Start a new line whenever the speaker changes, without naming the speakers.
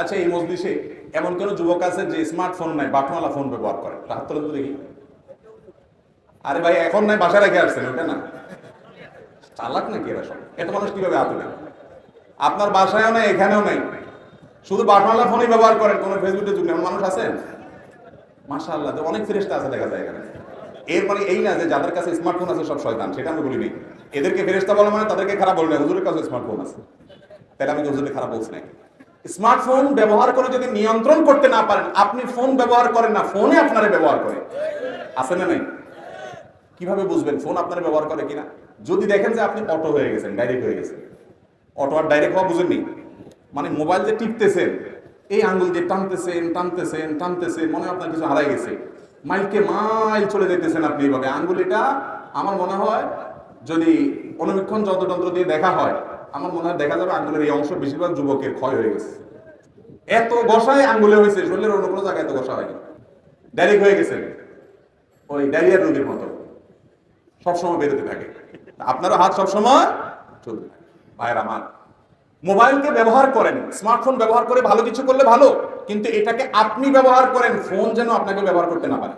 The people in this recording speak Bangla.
আচ্ছা এই মজলিসে এমন কোন যুবক আছে যে স্মার্টফোন নাই, বাটনওয়ালা ফোন ব্যবহার করে? তোলেন তো দেখি। আরে ভাই, এখন নাই, বাসায় রেখে আসছেন ওটা না। চালাক নাকি এরা সব? এত মানুষ কীভাবে হাত আপনার বাসায়ও নাই, এখানেও নাই। শুধু বাটনওয়ালা ফোনই ব্যবহার করেন, কোনো ফেসবুকে যুগ এমন মানুষ আছেন? মাশাআল্লাহ তো অনেক ফেরেস্তা আছে দেখা যায় এখানে। এর মানে এই না যে যাদের কাছে স্মার্টফোন আছে সব শয়তান, সেটা আমি বলিনি। এদেরকে ফেরেস্তা বলা মানে তাদেরকে খারাপ বলি না, হুজুরের কাছে স্মার্টফোন আছে। তাহলে আমি হুজুরকে খারাপ বলছি নাকি স্মার্টফোন ব্যবহার করে যদি নিয়ন্ত্রণ করতে না পারেন, আপনি ফোন ব্যবহার করেন না ফোনে আপনারে ব্যবহার করে। আছে না নাই? কীভাবে বুঝবেন ফোন আপনারা ব্যবহার করে কিনা? যদি দেখেন যে আপনি অটো হয়ে গেছেন ডাইরেক্ট হয়ে গেছেন। অটো আর ডাইরেক্ট হওয়া বুঝেননি? মানে মোবাইল যে টিপতেছেন, এই আঙ্গুল দিয়ে টানতেছেন টানতেছেন টানতেছেন, মনে আপনার কিছু হারাই গেছে। মাইলকে মাইল চলে যেতেছেন আপনি এইভাবে আঙ্গুলিটা আমার মনে হয় যদি অনুবীক্ষণ যন্ত্রযন্ত্র দিয়ে দেখা হয় মনে হয় দেখা যাবে আঙ্গুলের এই অংশ বেশিরভাগ যুবকের ক্ষয় হয়ে গেছে। এত গসায় আঙ্গুলে হয়েছে, শরীরের অন্য কোনো জায়গায় এত গসা হয়নি। ডাইরেক্ট হয়ে গেছে। ওই ডায়রিয়ার রোগীর মতো। সবসময় বেরোতে থাকে। আপনারও হাত সবসময় থাকে। ভাইয়ের আমার, মোবাইলকে ব্যবহার করেন, স্মার্টফোন ব্যবহার করে ভালো কিছু করলে ভালো, কিন্তু এটাকে আপনি ব্যবহার করেন, ফোন যেন আপনাকে ব্যবহার করতে না পারে।